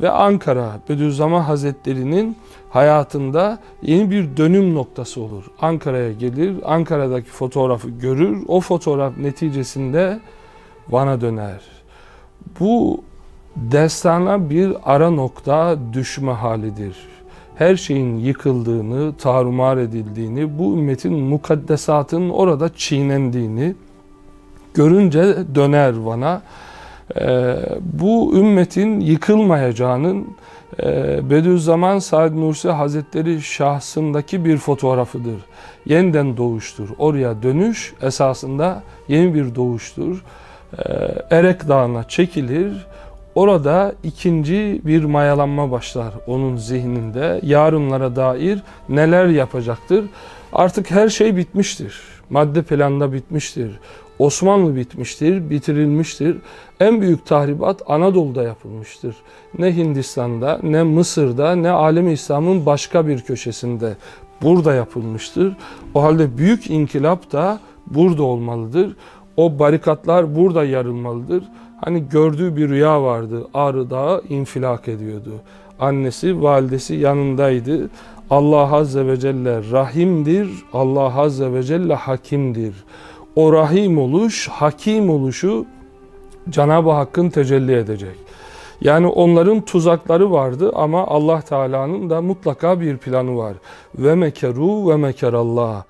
ve Ankara Bediüzzaman Hazretleri'nin hayatında yeni bir dönüm noktası olur. Ankara'ya gelir, Ankara'daki fotoğrafı görür, o fotoğraf neticesinde Van'a döner. Bu destana bir ara nokta düşme halidir. Her şeyin yıkıldığını, tarumar edildiğini, bu ümmetin mukaddesatının orada çiğnendiğini görünce döner Van'a. Ee, bu ümmetin yıkılmayacağının e, Bediüzzaman Said Nursi Hazretleri şahsındaki bir fotoğrafıdır. Yeniden doğuştur. Oraya dönüş esasında yeni bir doğuştur. Ee, Erek Dağı'na çekilir. Orada ikinci bir mayalanma başlar onun zihninde. Yarınlara dair neler yapacaktır? Artık her şey bitmiştir. Madde planda bitmiştir. Osmanlı bitmiştir, bitirilmiştir. En büyük tahribat Anadolu'da yapılmıştır. Ne Hindistan'da, ne Mısır'da, ne alemi İslam'ın başka bir köşesinde burada yapılmıştır. O halde büyük inkılap da burada olmalıdır. O barikatlar burada yarılmalıdır. Hani gördüğü bir rüya vardı. Ağrı Dağı infilak ediyordu. Annesi, validesi yanındaydı. Allah Azze ve Celle rahimdir. Allah Azze ve Celle hakimdir. O rahim oluş, hakim oluşu Cenab-ı Hakk'ın tecelli edecek. Yani onların tuzakları vardı ama Allah Teala'nın da mutlaka bir planı var. Ve mekeru ve mekerallah.